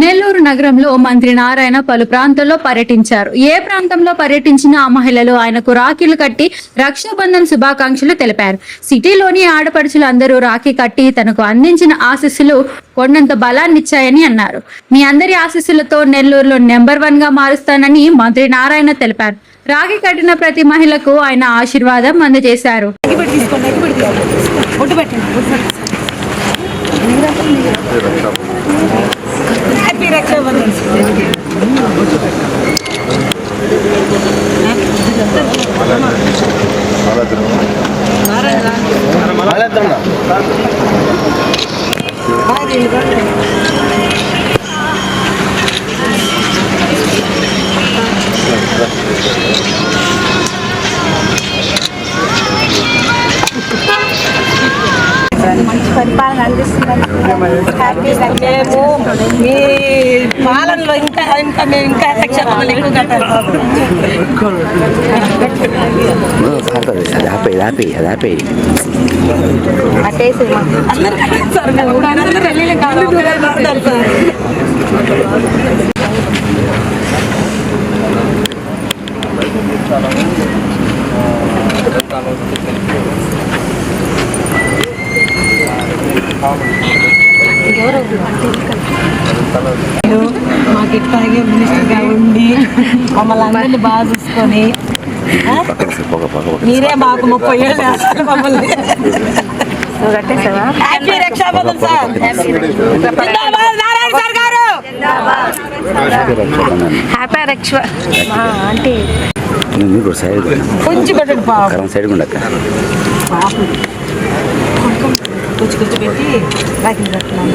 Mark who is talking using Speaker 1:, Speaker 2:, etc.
Speaker 1: నెల్లూరు నగరంలో మంత్రి నారాయణ పలు ప్రాంతాల్లో పర్యటించారు. ఏ ప్రాంతంలో పర్యటించిన ఆ మహిళలు ఆయనకు రాఖీలు కట్టి రక్షాబంధన్ శుభాకాంక్షలు తెలిపారు. సిటీలోని ఆడపడుచులు అందరూ రాఖీ కట్టి తనకు అందించిన ఆశీస్సులు కొండంత బలాన్నిచ్చాయని అన్నారు. మీ అందరి ఆశీస్సులతో నెల్లూరులో నెంబర్ వన్గా మారుస్తానని మంత్రి నారాయణ తెలిపారు. రాఖీ కట్టిన ప్రతి మహిళకు ఆయన ఆశీర్వాదం అందజేశారు
Speaker 2: ఒట్టు పెట్టండి హ్యాపీ రక్షాబంధన్ మంచి పరిపాలన అందిస్తుందని మేము మీ పాలనలో ఇంకా ఇంకా మేము ఇంకా రక్షాబంధన్ ఎక్కువ కట్టాలి.
Speaker 3: హ్యాపీ హ్యాపీ అది హ్యాపీ
Speaker 2: మాకు ఇట్లాగే మినిస్టర్గా ఉండి మమ్మల్ని అందరినీ బాగా చూసుకొని మీరే మాకు ముప్పై ఏళ్ళు మమ్మల్ని. Happy Rakshabandhan sir. జిందాబాద్ నారాయణ సార్ గారు.
Speaker 3: హ్యాపీ రక్షాబంధన్
Speaker 2: అంటే
Speaker 3: నువ్వు కూడా సైడ్
Speaker 2: కొంచెం పెట్టండి పాపం.
Speaker 3: కరం సైడ్ ఉండక
Speaker 2: కొంచెం కొంచెం పెట్టి రాకి కట్టున్నాను